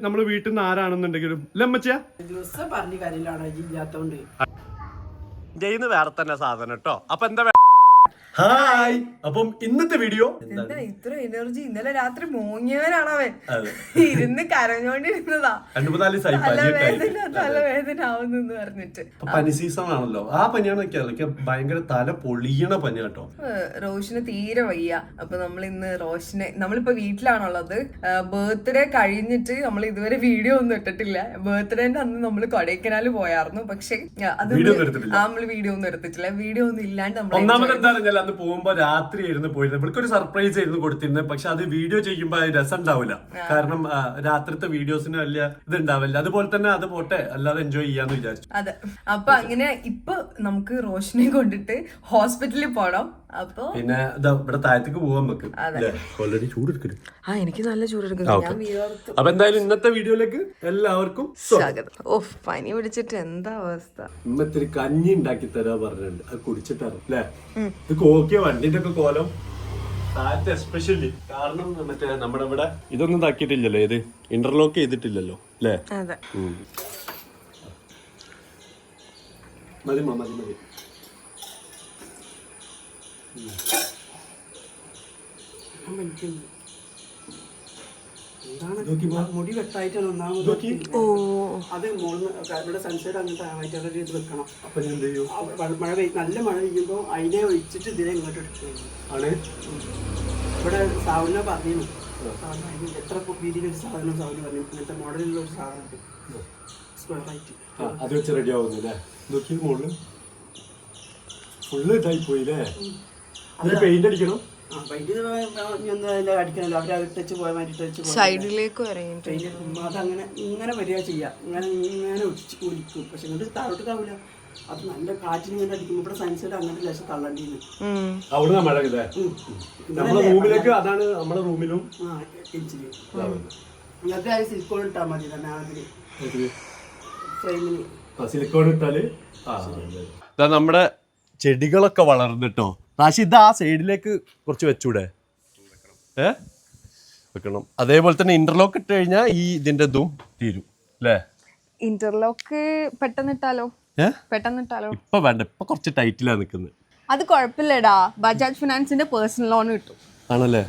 നമ്മുടെ വീട്ടിൽ നിന്ന് ആരാണെന്നുണ്ടെങ്കിലും. ലമ്മച്ച ദിവസം പറഞ്ഞു കാര്യമില്ലാണോ? ഇല്ലാത്തോണ്ട്. ജയിന്ന് വേറെ തന്നെ സാധനം കേട്ടോ അപ്പൊ എന്താ ഹായ്. അപ്പം ഇന്നത്തെ വീഡിയോ എന്താ ഇത്ര എനർജി ഇന്നലെ രാത്രി മോങ്ങിയവനാണവൻ ഇരുന്ന് കരഞ്ഞോണ്ടിരുന്നതാ. രണ്ടു മൂന്നാൽ ദിവസമായി തലവേദന തലവേദന ആവുന്നെന്ന് പറഞ്ഞിട്ട്. ഇപ്പൊ പനി സീസൺ ആണല്ലോ. ആ പനിയാണ് ഭയങ്കര തല പൊളിയണ പനി കേട്ടോ. റോഷന് തീരെ വയ്യ. അപ്പൊ നമ്മൾ ഇന്ന് റോഷനെ നമ്മളിപ്പോ വീട്ടിലാണുള്ളത്. ബർത്ത്ഡേ കഴിഞ്ഞിട്ട് നമ്മൾ ഇതുവരെ വീഡിയോ ഒന്നും ഇട്ടിട്ടില്ല. ബർത്ത്ഡേന്റെ അന്ന് നമ്മൾ കൊടൈക്കനാല് പോയായിരുന്നു. പക്ഷെ അത്. നമ്മൾ വീഡിയോ ഒന്നും എടുത്തിട്ടില്ല. വീഡിയോ ഒന്നും ഇല്ലാണ്ട് നമ്മൾ ഒന്നാമത് എന്താ പറഞ്ഞാൽ അന്ന് പോകുമ്പോ രാത്രി ആയിരുന്നു പോയിരുന്നത്. ഇവൾക്ക് ഒരു സർപ്രൈസ് ആയിരുന്നു കൊടുത്തിരുന്നത്. പക്ഷെ അത് വീഡിയോ ചെയ്യുമ്പോ അത് രസം ഉണ്ടാവില്ല. കാരണം ആ, രാത്രിത്തെ വീഡിയോസിന് വലിയ ഇത് ഉണ്ടാവില്ല. അതുപോലെ തന്നെ അത് പോട്ടെ അല്ലാതെ എൻജോയ് ചെയ്യാന്ന് വിചാരിച്ചു. അതെ. അപ്പൊ അങ്ങനെ ഇപ്പൊ നമുക്ക് റോഷനെ കൊണ്ടിട്ട് ഹോസ്പിറ്റലിൽ പോണം. അപ്പൊ പിന്നെ ഇവിടെ താഴത്തേക്ക് പോവാൻ വെക്ക് ഓൾറെഡി ചൂടെടുക്കരുത്. ആ എനിക്ക് നല്ല ചൂടെടുക്കുന്നു ഞാൻ വീർത്ത് അപ്പൊ എന്തായാലും ഇന്നത്തെ വീഡിയോയിലേക്ക് എല്ലാവർക്കും സ്വാഗതം. ഓ പനി പിടിച്ചിട്ട് എന്താ അവസ്ഥ? ഇമ്മ ഇത്തിരി കഞ്ഞി ഉണ്ടാക്കി തരാ പറഞ്ഞിട്ടുണ്ട്. അത് കുടിച്ചിട്ടാണ് അല്ലേ? ഇത് കോക്കിയ വണ്ടിന്റെ ഒക്കെ കോലം. താഴത്തെ എസ്പെഷ്യലി കാരണം മറ്റേ നമ്മുടെ ഇവിടെ ഇതൊന്നും ഇതാക്കിയിട്ടില്ലല്ലോ ഇത് ഇന്റർലോക്ക് ചെയ്തിട്ടില്ലല്ലോ അല്ലേ. മതി മതി മതി. മുടി വെട്ടായിട്ടാണ് ഒന്നാമത് ഓ. അത് ഇവിടെ സൺസൈഡ് അങ്ങനത്തെ ആയിട്ട് ഒരു ഇത് വെക്കണം അപ്പൊ ഞാൻ എന്ത് ചെയ്യും? മഴ പെയ്യും നല്ല മഴ പെയ്യുമ്പോൾ അതിനെ ഒഴിച്ചിട്ട് ഇതിനെ ഇങ്ങോട്ട് എടുക്കുകയാണ്. ആണ്. ഇവിടെ സാവുലിനെ പറഞ്ഞു എത്ര വീതിയിലൊരു സാധനം സാവുൽ പറഞ്ഞു. ഇങ്ങനത്തെ മോഡലിലുള്ള ഒരു സാധനം സ്ക്വയർ ആയിട്ട് ആ, അത് വെച്ച് റെഡി ആവുന്നില്ലേ നോക്കി മുകളിൽ ഫുള്ള് ഇതായി പോയില്ലേ? പെയിന്റ് അടിക്കണം? സൈഡിലേക്ക് അതങ്ങനെ ഇങ്ങനെ വരിക ചെയ്യാം. ഇങ്ങനെ ഇങ്ങനെ ഒലിക്കും. പക്ഷെ ഇങ്ങോട്ട് താഴോട്ട് അത് നല്ല കാറ്റിന് ഇങ്ങനെ അടിക്കുമ്പോൾ ഇവിടെ അങ്ങനെ ലക്ഷം തള്ളണ്ടിന്ന്. അവിടെ മഴ ഇല്ലേ നമ്മുടെ റൂമിലേക്ക് അതാണ് നമ്മുടെ റൂമിലും നിങ്ങൾക്ക് ആ സിലിക്കോൺ ഇട്ടാൽ മതി തന്നെ ഫ്രെയിമിന് സിലിക്കോൺ ഇട്ടാൽ? നമ്മുടെ ചെടികളൊക്കെ വളർന്നിട്ടോ? ഇത് ആ സൈഡിലേക്ക് കുറച്ച് വെച്ചൂടെ? ഏ? വെക്കണം. അതേപോലെ തന്നെ ഇന്റർലോക്ക് ഇട്ട് കഴിഞ്ഞാൽ ഈ ഇതിന്റെ ഇതും തീരും അല്ലേ ഇന്റർലോക്ക് പെട്ടെന്ന് ഇട്ടാലോ? ഏ? പെട്ടെന്ന് ഇട്ടാലോ? ഇപ്പൊ വേണ്ട ഇപ്പൊ കുറച്ച് ടൈറ്റിലാണ് നിൽക്കുന്നത് അത് കുഴപ്പമില്ലടാ. ബജാജ് ഫിനാൻസിന്റെ പേഴ്സണൽ ലോൺ കിട്ടും ആണല്ലേ?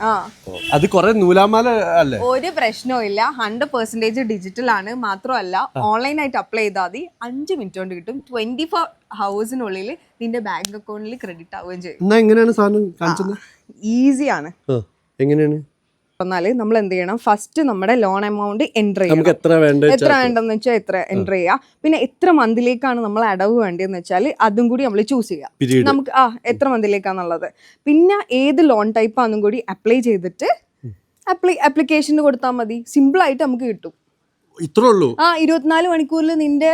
അത് കൊറേ നൂലാമാല അല്ലേ? ഒരു പ്രശ്നവും ഇല്ല. ഹൺഡ്രഡ് പെർസെന്റേജ് ഡിജിറ്റൽ ആണ്. മാത്രമല്ല ഓൺലൈൻ ആയിട്ട് അപ്ലൈ ചെയ്താൽ മതി. അഞ്ച് മിനിറ്റ് കൊണ്ട് കിട്ടും. ട്വന്റി ഫോർ ഹവേഴ്സിനുള്ളിൽ നിന്റെ ബാങ്ക് അക്കൗണ്ടിൽ ക്രെഡിറ്റ് ആവുകയും ചെയ്യും. എന്നാ എങ്ങനെയാണ് സാധനം കാണിച്ചത്? ഈസിയാണ് എങ്ങനെയാണ്? എന്നാൽ നമ്മൾ എന്ത് ചെയ്യണം ഫസ്റ്റ് നമ്മുടെ ലോൺ എമൗണ്ട് എൻട്രി ചെയ്യണം. എത്ര വേണ്ട എത്ര വേണ്ടെന്ന് വെച്ചാൽ എത്ര എൻട്രി ചെയ്യുക പിന്നെ എത്ര മന്തിലേക്കാണ് നമ്മൾ അടവ് വേണ്ടതെന്ന് വെച്ചാൽ അതും കൂടി നമ്മൾ ചൂസ് ചെയ്യുക നമുക്ക് ആ എത്ര മന്തിലേക്കാന്നുള്ളത് പിന്നെ ഏത് ലോൺ ടൈപ്പ് ആണെന്നും കൂടി അപ്ലൈ ചെയ്തിട്ട് അപ്ലൈ ആപ്ലിക്കേഷന് കൊടുത്താൽ മതി. സിമ്പിൾ ആയിട്ട് നമുക്ക് കിട്ടും. ഇത്രേ ഉള്ളൂ. ആ ഇരുപത്തിനാല് മണിക്കൂറിൽ നിന്റെ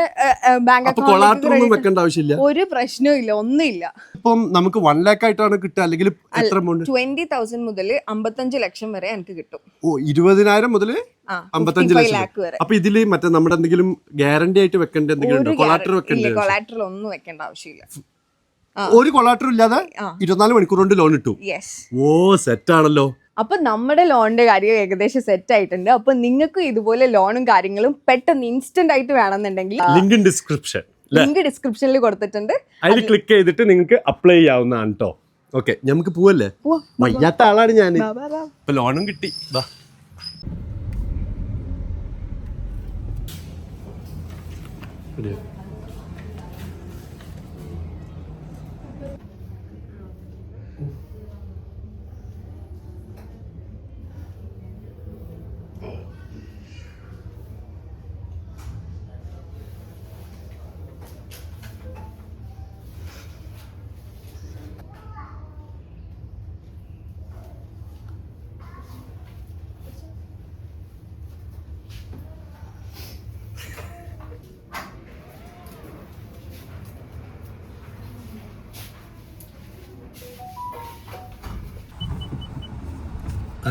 ബാങ്ക് അക്കൗണ്ട് വെക്കേണ്ട ആവശ്യമില്ല. ഒരു പ്രശ്നവും ഇല്ല ഒന്നുമില്ല. ഇപ്പം നമുക്ക് വൺ ലാക്ക് ആയിട്ടാണ് കിട്ടുക അല്ലെങ്കിൽ എത്ര എമൗണ്ട് ട്വന്റി തൗസൻഡ് മുതൽ അമ്പത്തഞ്ച് ലക്ഷം വരെ എനിക്ക് കിട്ടും. ഓ ഇരുപതിനായിരം മുതൽ അമ്പത്തഞ്ച് 55 ലക്ഷം. അപ്പൊ ഇതിൽ മറ്റേ നമ്മുടെ എന്തെങ്കിലും ഗ്യാരണ്ടി ആയിട്ട് വെക്കേണ്ട എന്തെങ്കിലും കൊളാറ്റർ വെക്കേണ്ട കൊളാറ്ററൽ ഒന്നും വെക്കേണ്ട ആവശ്യമില്ല. ഒരു കൊളാറ്റർ ഇല്ലാതെ ഇരുപത്തിനാല് മണിക്കൂർ കൊണ്ട് ലോൺ കിട്ടും ഓ സെറ്റ് ആണല്ലോ. അപ്പൊ നമ്മുടെ ലോണിന്റെ കാര്യം ഏകദേശം സെറ്റ് ആയിട്ടുണ്ട്. അപ്പൊ നിങ്ങൾക്ക് ഇതുപോലെ ലോണും കാര്യങ്ങളും പെട്ടെന്ന് ഇൻസ്റ്റന്റ് ആയിട്ട് വേണമെന്നുണ്ടെങ്കിൽ ലിങ്ക് ഡിസ്ക്രിപ്ഷൻ ലിങ്ക് ഡിസ്ക്രിപ്ഷനിൽ കൊടുത്തിട്ടുണ്ട്. അതിൽ ക്ലിക്ക് ചെയ്തിട്ട് നിങ്ങൾക്ക് അപ്ലൈ ചെയ്യാവുന്നതാണ് കേട്ടോ ഓക്കെ നമുക്ക് പോവല്ലേ? പോവാം. വയ്യാത്ത ആളാണ് ഞാൻ. ഇപ്പൊ ലോണും കിട്ടി. ബാ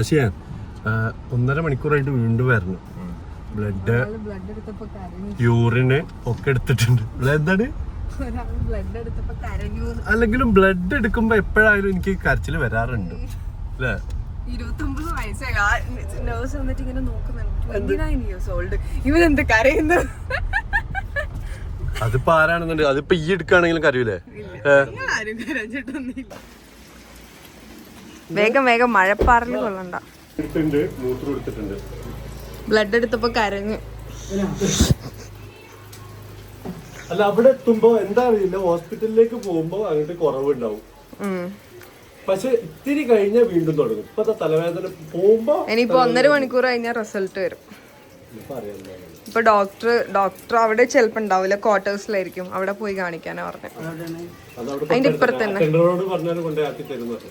അശയ ഒന്നര മണിക്കൂറായിട്ട് വീണ്ടും വരണം. ബ്ലഡ് ബ്ലഡ് എടുത്തപ്പോ കരഞ്ഞു. യൂറിന് ഒക്കെ എടുത്തിട്ടുണ്ട്. എന്താണ്? ബ്ലഡ് എടുത്തപ്പോ കരഞ്ഞു അല്ലെങ്കിലും ബ്ലഡ് എടുക്കുമ്പോ എപ്പോഴായാലും എനിക്ക് കരച്ചിൽ വരാറുണ്ട്. അല്ലേ? ഇരുപത്തൊമ്പത് വയസ്സായി. നേഴ്സ് വന്നിട്ട് ഇങ്ങനെ നോക്കുന്നുണ്ട്. ട്വന്റി നയൻ ഇയേഴ്സ് ഓൾഡ് ഇവൻ എന്ത് കരയുന്നു? അതിപ്പോ ആരാണെന്നുണ്ട്? അതിപ്പോ ഈ എടുക്കാണെങ്കിലും കരയൂലേ? ആരും കരഞ്ഞിട്ടൊന്നുമില്ല. വേഗം വേഗം മഴപ്പാറൽ കൊള്ളണ്ട. ബ്ലഡ് എടുത്തപ്പോ കരഞ്ഞു. അല്ല അവിടെ എത്തുമ്പോ എന്താ അറിയില്ല ഹോസ്പിറ്റലിലേക്ക് പോകുമ്പോ അങ്ങോട്ട് കുറവുണ്ടാവും. പക്ഷെ ഇത്തിരി കഴിഞ്ഞാൽ വീണ്ടും തുടങ്ങും. ഇപ്പത്തെ തലവേദന പോകുമ്പോ ഇനിയിപ്പോ ഒന്നര മണിക്കൂർ കഴിഞ്ഞാൽ റിസൾട്ട് വരും. ഇപ്പൊ ഡോക്ടർ ഡോക്ടർ അവിടെ ചിലപ്പോ ഉണ്ടാവില്ല ക്വാർട്ടേഴ്സിലായിരിക്കും അവിടെ പോയി കാണിക്കാനാ പറഞ്ഞത് അതിന്റെ ഇപ്പുറത്ത് തന്നെ സെന്ററോട് പറഞ്ഞാലും കൊണ്ടേ ആക്കി തരുന്നത്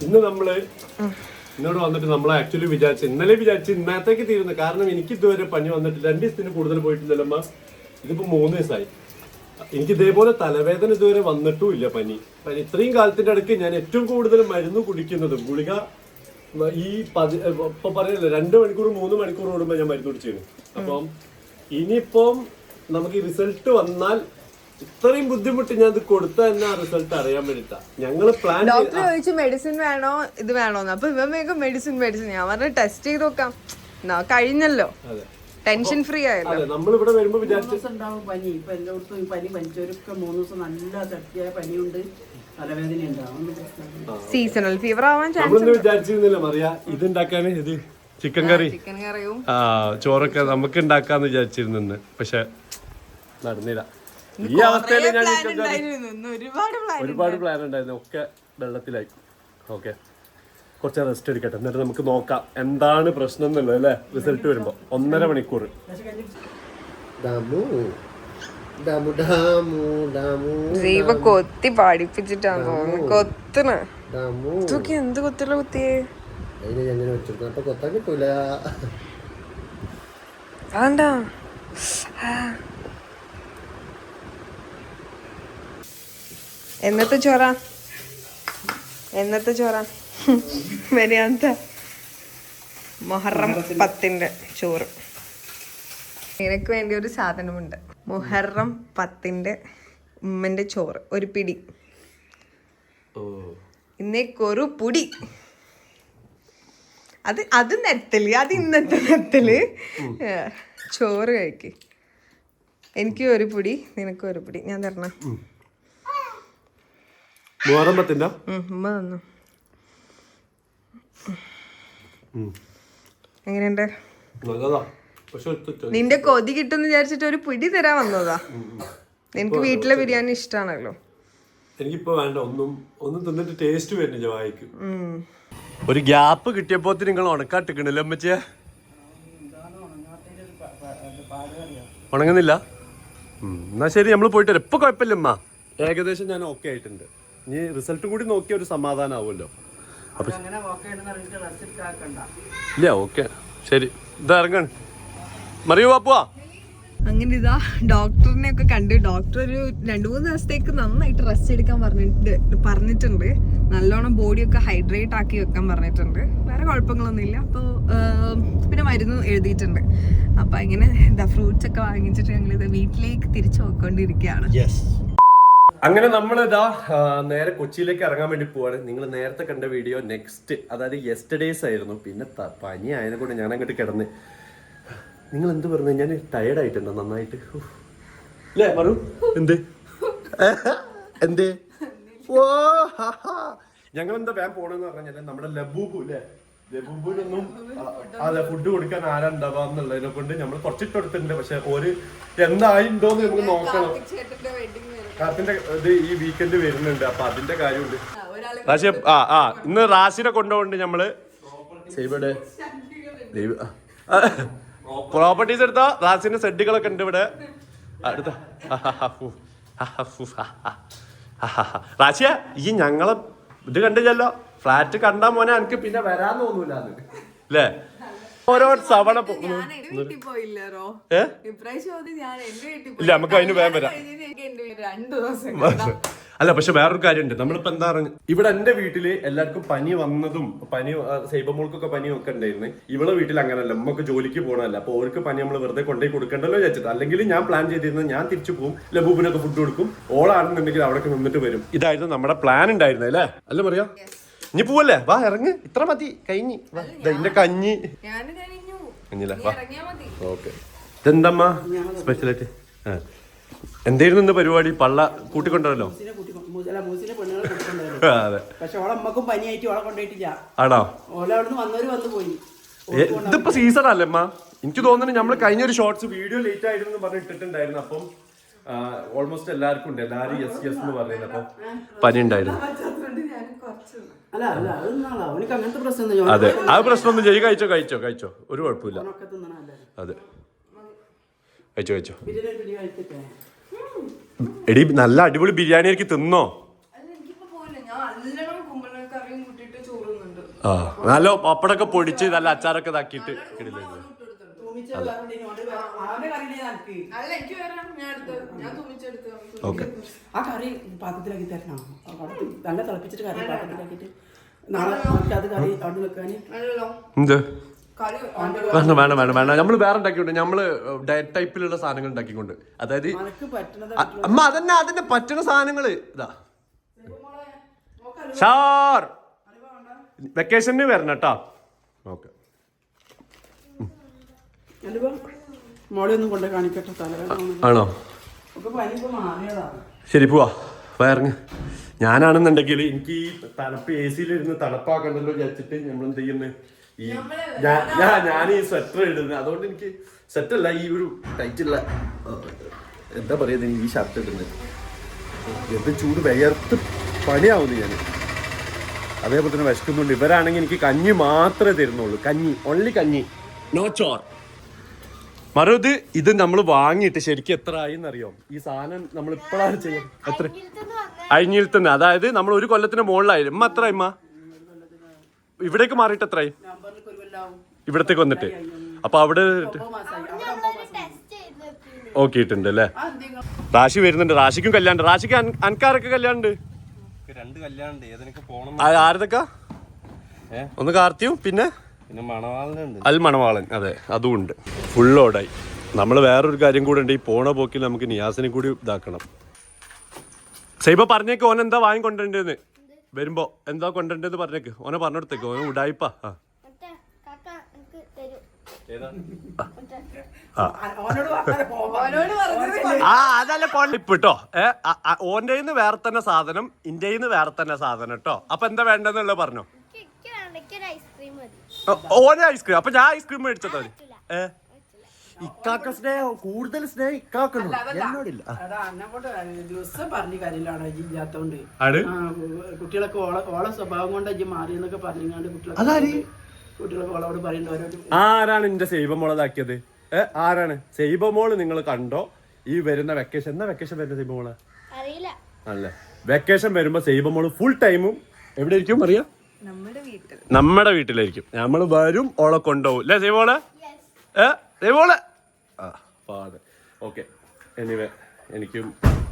ഇന്ന് നമ്മൾ ഇന്നോട് വന്നിട്ട് നമ്മൾ ആക്ച്വലി വിചാരിച്ചു ഇന്നലെ വിചാരിച്ചു ഇന്നത്തേക്ക് തീരുന്നു കാരണം എനിക്ക് ഇതുവരെ പനി വന്നിട്ട് രണ്ട് ദിവസത്തിന് കൂടുതൽ പോയിട്ടില്ലല്ലോ ഇതിപ്പോ മൂന്ന് ദിവസമായി. എനിക്ക് ഇതേപോലെ തലവേദന ഇതുവരെ വന്നിട്ടും ഇല്ല പനി. ഇത്രയും കാലത്തിന്റെ അടുക്ക് ഞാൻ ഏറ്റവും കൂടുതൽ മരുന്ന് കുടിക്കുന്നതും ഗുളിക ഈ പതി ഇപ്പൊ പറയല്ലേ രണ്ട് മണിക്കൂർ മൂന്ന് മണിക്കൂർ കൂടുമ്പോ ഞാൻ മരുന്ന് കുടിച്ചിരുന്നു അപ്പം ഇനിയിപ്പം നമുക്ക് റിസൾട്ട് വന്നാൽ ഇത്രയും ബുദ്ധിമുട്ട് ഞാൻ ഇത് കൊടുത്ത എന്നാ റിസൾട്ട് അറിയാൻ വേണ്ടിട്ടാ ഞങ്ങൾ പ്ലാൻ ഡോക്ടർ ചോദിച്ചു മെഡിസിൻ വേണോ? ഇത് വേണോന്ന്. അപ്പൊ ഇവൻ വേഗം മെഡിസിൻ മെഡിസിൻ ഞാൻ പറഞ്ഞു ടെസ്റ്റ് ചെയ്ത് നോക്കാം. കഴിഞ്ഞല്ലോ. അതെ. ടെൻഷൻ ഫ്രീ ആയല്ലോ. അതെ നമ്മളിവിടെ വരുമ്പോ വിചാരിച്ചു ദിവസം ഉണ്ടാവും പനി. ഇപ്പൊ എല്ലായിടത്തും ഈ പനി പനിച്ചവരൊക്കെ മൂന്ന് ദിവസം നല്ല ശക്തിയായ പനിയുണ്ട്. തലവേദന ഉണ്ടാവും സീസണൽ ഫീവർ ആവാൻ ചാൻസ് വിചാരിച്ചിരുന്നില്ല മറിയ. ഇത് ഉണ്ടാക്കാന് ഇത് ചിക്കൻ കറി. ചിക്കൻ കറിയും. ആ ചോറൊക്കെ നമുക്ക് ഉണ്ടാക്കാന്ന് വിചാരിച്ചിരുന്നു പക്ഷെ നടന്നില്ല. ഈ അവസ്ഥയിൽ ഞാൻ ഒരുപാട് പ്ലാൻ ഉണ്ടായിരുന്നു. ഒക്കെ വെള്ളത്തിലായി. ഓക്കെ കുറച്ച് റെസ്റ്റ് എടുക്കട്ടെ. എന്നിട്ട് നമുക്ക് നോക്കാം എന്താണ് പ്രശ്നം എന്നുള്ളത് അല്ലേ? റിസൾട്ട് വരുമ്പോ. ഒന്നര മണിക്കൂർ. ദാമു ദാമു ദാമു ദാമു ദൈവ കൊത്തി പാടിപ്പിച്ചിട്ടാണോ തോന്നുന്നു. കൊത്തണ്. എന്ത് കൊത്തുള്ള കുത്തിയേ? കൊത്താൻ കിട്ടൂല. എന്നത്തെ ചോറ എന്നത്തെ ചോറ വരിയാത്ത മൊഹറം പത്തിന്റെ ചോറ്. നിനക്ക് വേണ്ടി ഒരു സാധനമുണ്ട്. മുഹറം പത്തിന്റെ ഉമ്മന്റെ ചോറ്. ഒരു പിടി. ഇന്നേക്കൊരു പൊടി. അത് അത് നെത്തൽ അത് ഇന്നത്തെ നെത്തൽ ചോറ് കഴിക്ക്. എനിക്ക് ഒരു പൊടി നിനക്ക് ഒരു പൊടി. ഞാൻ തരണം. മുഹറമ്പത്തിന്റെ ഉം, ഉമ്മ തന്നു. എങ്ങനെയുണ്ട്? പക്ഷെ ഒത്തിരി- നിന്റെ കൊതി കിട്ടുമെന്ന് വിചാരിച്ചിട്ട് ഒരു പിടി തരാ വന്നതാ. നിനക്ക് വീട്ടിലെ ബിരിയാണി ഇഷ്ടാണല്ലോ. എനിക്കിപ്പോ വേണ്ട. ഒന്നും ഒന്നും തിന്നിട്ട് ടേസ്റ്റ് വരുന്നില്ല ജവായിക്കും ഒരു ഗ്യാപ്പ് കിട്ടിയപ്പോ നിങ്ങൾ ഉണക്കാട്ടിക്കണല്ലോ അമ്മച്ചേ ഉണങ്ങുന്നില്ല? എന്നാ ശരി നമ്മൾ പോയിട്ട്. ഇപ്പൊ കുഴപ്പമില്ല അമ്മ ഏകദേശം ഞാൻ ഓക്കെ ആയിട്ടുണ്ട്. ഇനി റിസൾട്ട് കൂടി നോക്കിയ ഒരു സമാധാനം ആവുമല്ലോ അപ്പൊ അങ്ങനെ ഓക്കെ ആണെന്ന് പറഞ്ഞിട്ട് റെസ്റ്റ് എടുക്കാക്കണ്ട ഇല്ല ഓക്കെ ശരി. ഇതാ മറിയു മറിയോ പാപ്പുവാ അങ്ങനെ ഇതാ ഡോക്ടറിനെ ഒക്കെ കണ്ട് ഡോക്ടർ ഒരു രണ്ടു മൂന്ന് ദിവസത്തേക്ക് നന്നായിട്ട് റെസ്റ്റ് എടുക്കാൻ പറഞ്ഞിട്ട് പറഞ്ഞിട്ടുണ്ട്. നല്ലോണം ബോഡിയൊക്കെ ഹൈഡ്രേറ്റ് ആക്കി വെക്കാൻ പറഞ്ഞിട്ടുണ്ട്. വേറെ കുഴപ്പങ്ങളൊന്നുമില്ല അപ്പോൾ പിന്നെ മരുന്ന് എഴുതിയിട്ടുണ്ട്. അപ്പോൾ ഇങ്ങനെ ഇതാ ഫ്രൂട്ട്സ് ഒക്കെ വാങ്ങിച്ചിട്ട് ഞങ്ങൾ ഇത് വീട്ടിലേക്ക് തിരിച്ചു പോയിക്കൊണ്ടിരിക്കുകയാണ്. അങ്ങനെ നമ്മൾ ഇതാ നേരെ കൊച്ചിയിലേക്ക് ഇറങ്ങാൻ വേണ്ടി പോവാണ്. നിങ്ങൾ നേരത്തെ കണ്ട വീഡിയോ നെക്സ്റ്റ് അതായത് യെസ്റ്റർഡേസ് ആയിരുന്നു. പിന്നെ പനി ആയതിനെ കൊണ്ട് ഞാൻ അങ്ങോട്ട് കിടന്ന്. നിങ്ങൾ എന്ത് പറഞ്ഞു? ഞാൻ ടയർഡ് ആയിട്ടുണ്ടോ നന്നായിട്ട്. അല്ലേ മറു? എന്ത്? എന്ത്? ഓ ഞങ്ങൾ എന്താ വേഗം പോണെന്ന് പറഞ്ഞാൽ നമ്മുടെ ലബൂബു അല്ലേ ലബൂബുനൊന്നും ആ, അതെ ഫുഡ് കൊടുക്കാൻ ആരാ ഉണ്ടാവുക എന്നുള്ളതിനെ കൊണ്ട് നമ്മൾ കുറച്ചിട്ടെടുത്തിട്ടുണ്ട്. പക്ഷെ ഒരു എന്തായിണ്ടോന്ന് നമുക്ക് നോക്കണം. കാത്തിന്റെ ഇത് ഈ വീക്കെൻഡ് വരുന്നുണ്ട് അപ്പൊ അതിന്റെ കാര്യമുണ്ട്. റാശി ആ ആ ഇന്ന് റാശിനെ കൊണ്ടുപോകുന്നുണ്ട് നമ്മൾ സൈബയുടെ പ്രോപ്പർട്ടീസ് എടുത്താ? റാസിന്റെ സെഡുകളൊക്കെ ഉണ്ട് ഇവിടെ. അടുത്ത. റാശിയ ഈ ഞങ്ങളെ ഇത് കണ്ടില്ലല്ലോ. ഫ്ലാറ്റ് കണ്ടാ മോനെ എനിക്ക് പിന്നെ വരാൻ തോന്നൂല അല്ലേ? ഓരോ വീട്ടിൽ ഇല്ല, നമുക്ക് അതിന് വേഗം വരാം. അല്ല പക്ഷെ വേറൊരു കാര്യമുണ്ട്. നമ്മളിപ്പോ എന്താ പറഞ്ഞു ഇവിടെ എന്റെ വീട്ടിൽ എല്ലാവർക്കും പനി വന്നതും പനി സൈബമോൾക്കൊക്കെ പനിയും ഒക്കെ ഉണ്ടായിരുന്നു. ഇവളെ വീട്ടിൽ അങ്ങനല്ല. നമ്മക്ക് ജോലിക്ക് പോകണമല്ല അപ്പൊ അവർക്ക് പനി നമ്മൾ വെറുതെ കൊണ്ടേ കൊടുക്കണ്ടല്ലോ വിചാരിച്ചത് അല്ലെങ്കിൽ ഞാൻ പ്ലാൻ ചെയ്തിരുന്നത് ഞാൻ തിരിച്ചു പോകും ലബൂബിനൊക്കെ ഫുഡ് കൊടുക്കും. ഓളാണെന്നുണ്ടെങ്കിൽ അവിടെ നിന്നിട്ട് വരും. ഇതായിരുന്നു നമ്മുടെ പ്ലാൻ ഉണ്ടായിരുന്നേ അല്ലേ? അല്ല പറയാ ഇനി പോവല്ലേ? വാ ഇറങ്ങ്. ഇത്ര മതി. കഴിഞ്ഞി. വാ, ദാ ഇതിന്റെ കഞ്ഞി. കഞ്ഞില്ല വാ. ഇറങ്ങിയാ മതി. ഓക്കെ. ഇതെന്തമ്മ? സ്പെഷ്യലായിട്ട്? ആ. എന്തായിരുന്നു ഇന്ന് പരിപാടി? പള്ള കൂട്ടിക്കൊണ്ടല്ലോ? അതെ. പക്ഷെ ഓളെ അമ്മക്കും പനിയായിട്ട് ഓളെ കൊണ്ടുപോയിട്ടില്ല ആണോ? ഓല അവിടുന്ന് വന്നവര് വന്നു പോയി. ഏ, ഇതിപ്പോ സീസൺ അല്ലേ അമ്മ? എനിക്ക് തോന്നുന്നു നമ്മൾ കഴിഞ്ഞ ഒരു ഷോർട്സ് വീഡിയോ ലേറ്റ് ആയിരുന്നു പറഞ്ഞ് ഇട്ടിട്ടുണ്ടായിരുന്നു അപ്പം ഓൾമോസ്റ്റ് എല്ലാവർക്കും ഉണ്ട്. എല്ലാവരും എസ് യെസ് എന്ന് പറയുന്നത് അപ്പം പനി ഉണ്ടായിരുന്നു അതുകൊണ്ട് ഞാൻ കുറച്ച് അല്ല അല്ല അത് ആ പ്രശ്നമൊന്നും ചെയ്യും. കഴിച്ചോ കഴിച്ചോ കഴിച്ചോ. ഒരു കുഴപ്പമില്ല. അതെ. കഴിച്ചോ കഴിച്ചോ. എടി നല്ല അടിപൊളി ബിരിയാണി എനിക്ക് തിന്നോ? ആ നല്ല പപ്പടൊക്കെ പൊടിച്ച് നല്ല അച്ചാറൊക്കെ ഇതാക്കിയിട്ട് എനിക്ക് അല്ല ഓക്കെ. ആ കറി പാത്രത്തിലാക്കി തരണം. നല്ല തിളപ്പിച്ചിട്ട് കറി പാത്രത്തിലാക്കിയിട്ട് നാളെ അത് കറി അവിടെ വെക്കാൻ. അല്ലല്ലോ. എന്ത്? കളി വേണ്ട വേണ്ട വേണ്ട വേണ്ട. നമ്മൾ വേറെ ഉണ്ടാക്കിക്കൊണ്ട് നമ്മൾ ഡയറ്റ് ടൈപ്പിലുള്ള സാധനങ്ങൾ ഉണ്ടാക്കിക്കൊണ്ട്. അതായത് അമ്മ അതന്നെ അതന്നെ പറ്റുന്ന സാധനങ്ങൾ. ഇതാ. ഷാർ! വെക്കേഷന് വരണം കേട്ടോ. ഓക്കെ. ആണോ? ശരി പോവാ. വയറിങ് ഞാനാണെന്നുണ്ടെങ്കിൽ എനിക്ക് ഈ തണുപ്പ് എ സിയിലിരുന്ന് തണുപ്പാക്കണ്ടല്ലോ വിചാരിച്ചിട്ട് നമ്മൾ എന്ത് ചെയ്യുന്നു ഈ ഞാൻ ഞാൻ ഞാൻ ഈ സ്വെറ്റർ ഇടുന്നത് അതുകൊണ്ട് എനിക്ക് സെറ്റല്ല ഈ ഒരു ടൈറ്റുള്ള എന്താ പറയുക ഈ ഷർട്ട് ഇടുന്നത് എന്ത് ചൂട് വിയർത്ത് പണിയാവുന്നു ഞാൻ അതേപോലെ തന്നെ വിശക്കുന്നുണ്ട്. ഇവരാണെങ്കിൽ എനിക്ക് കഞ്ഞി മാത്രമേ തരുന്നുള്ളൂ. കഞ്ഞി ഓൺലി കഞ്ഞി. നോ ചോർ മറുത് ഇത് നമ്മൾ വാങ്ങിയിട്ട് ശരിക്കും എത്ര ആയി എന്നറിയോ ഈ സാധനം നമ്മൾ ഇപ്പോഴാണ് ചെയ്യാം എത്ര? അഴിഞ്ഞിരുത്തുന്നത് അതായത് നമ്മൾ ഒരു കൊല്ലത്തിന് മുകളിലായി. ഉമ്മ എത്ര ഇമ്മ? ഇവിടേക്ക് മാറിയിട്ട് എത്രയായി ഇവിടത്തേക്ക് വന്നിട്ട്. അപ്പൊ അവിടെ ഓക്കിയിട്ടുണ്ട് അല്ലേ? റാശി വരുന്നുണ്ട്. റാശിക്കും കല്യാണം റാശിക്ക് അൻ- അൻകാരൊക്കെ കല്യാണം ഉണ്ട് രണ്ട് കല്യാണുണ്ട്. ഏതിനൊക്കെ പോണം ആരതൊക്കെ? ഒന്ന് കാർത്തിയും പിന്നെ? അൽ മണവാളൻ അതെ അതും ഉണ്ട്. ഫുൾ ഓടായി. നമ്മൾ വേറൊരു കാര്യം കൂടെ ഉണ്ട്. ഈ പോണ പോക്കിൽ നമുക്ക് നിയാസിനെ കൂടി ഇതാക്കണം. സൈബ പറഞ്ഞേക്ക് ഓൻ എന്താ വാങ്ങി വാങ്ങിക്കൊണ്ടിരുന്നേന്ന് വരുമ്പോ എന്താ കൊണ്ടുവരേണ്ടത് പറഞ്ഞേക്ക്. ഓനെ പറഞ്ഞെടുത്തേക്ക് ഓന ഉടായിപ്പാ. ആ. ആ. അതല്ല കൊണ്ടിപ്പ് കേട്ടോ ഏ ഓന്റെ വേറെ തന്നെ സാധനം ഇന്ത്യയിൽ വേറെ തന്നെ സാധനം കേട്ടോ അപ്പൊ എന്താ വേണ്ടെന്നുള്ളത് പറഞ്ഞോ എനിക്ക് എനിക്ക് വേണ്ട എനിക്കൊരു ഐസ്ക്രീം മതി ഓ, ഓനെ ഐസ്ക്രീം അപ്പൊ ഞാൻ ഐസ്ക്രീം മേടിച്ചോ ഏ? ഇക്കാക്ക സ്നേഹം കൂടുതൽ സ്നേഹം ഇക്കാക്കുന്നു എന്നോടില്ല. ദിവസം പറഞ്ഞ കാര്യമില്ലാണ് അജി ഇല്ലാത്തോണ്ട്. ആ കുട്ടികളൊക്കെ ഓള ഓള സ്വഭാവം കൊണ്ട് അജി മാറി എന്നൊക്കെ പറഞ്ഞാണ്ട് കുട്ടികളെ കുട്ടികളൊക്കെ ഓളോട് പറയുന്നുണ്ട് ആരാണ് എന്റെ സൈബമോളതാക്കിയത് ഏ ആരാണ്? സൈബമോൾ നിങ്ങൾ കണ്ടോ? ഈ വരുന്ന വെക്കേഷൻ എന്നാ വെക്കേഷൻ വരുന്ന സൈബമോൾ അറിയില്ല. അല്ലേ. വെക്കേഷൻ വരുമ്പോ സൈബമോൾ ഫുൾ ടൈമും എവിടെ ഇരിക്കും അറിയാം? നമ്മുടെ വീട്ടിൽ. നമ്മുടെ വീട്ടിലായിരിക്കും. നമ്മൾ വരും ഓളെ കൊണ്ടുപോകും. അല്ലേ ദൈവോളെ ഏ സൈബോൾ ആ പാട് ഓക്കെ എനിവേ എനിക്കും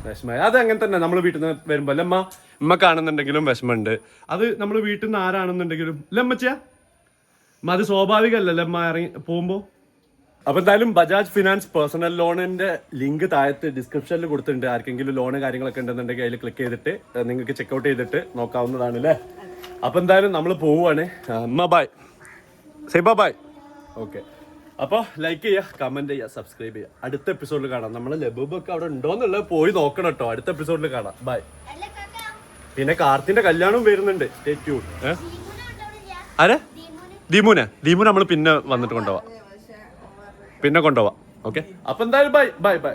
വിഷമമായി. അത് അങ്ങനെ തന്നെ. നമ്മൾ വീട്ടിൽ നിന്ന് വരുമ്പോൾ അല്ലമ്മ അമ്മ? ഉമ്മ കാണുന്നുണ്ടെങ്കിലും വിഷമമുണ്ട്. അത് നമ്മൾ വീട്ടിൽ നിന്ന് ആരാണെന്നുണ്ടെങ്കിലും. അല്ലേ അമ്മച്ചിയാ അമ്മ അത് സ്വാഭാവികമല്ലല്ലോ അമ്മ ഇറങ്ങി പോകുമ്പോൾ അപ്പൊ എന്തായാലും ബജാജ് ഫിനാൻസ് പേഴ്സണൽ ലോണിന്റെ ലിങ്ക് താഴത്ത് ഡിസ്ക്രിപ്ഷനിൽ കൊടുത്തിട്ടുണ്ട്. ആർക്കെങ്കിലും ലോണ് കാര്യങ്ങളൊക്കെ ഉണ്ടെന്നുണ്ടെങ്കിൽ അതിൽ ക്ലിക്ക് ചെയ്തിട്ട് നിങ്ങൾക്ക് ചെക്ക്ഔട്ട് ചെയ്തിട്ട് നോക്കാവുന്നതാണ് അല്ലേ? അപ്പൊ എന്തായാലും നമ്മൾ പോവുകയാണ് അമ്മ ബായ് സൈബ ബായ് ഓക്കെ അപ്പോൾ ലൈക്ക് ചെയ്യുക കമന്റ് ചെയ്യുക സബ്സ്ക്രൈബ് ചെയ്യുക. അടുത്ത എപ്പിസോഡിൽ കാണാം. നമ്മൾ ലബൂബൊക്കെ അവിടെ ഉണ്ടോയെന്നുള്ളത് പോയി നോക്കണം കേട്ടോ. അടുത്ത എപ്പിസോഡിൽ കാണാം. ബൈ അല്ല കാക്ക. പിന്നെ കാർത്തിന്റെ കല്യാണവും വരുന്നുണ്ട്. സ്റ്റേ ട്യൂൺ ആരെ? ദീമുനെ. ദീമുനെ. ദീമുനെ നമ്മൾ പിന്നെ വന്നിട്ട് കൊണ്ടുപോവാം. പിന്നെ കൊണ്ടുപോവാം. ഓക്കെ അപ്പൊ എന്തായാലും ബൈ ബൈ ബൈ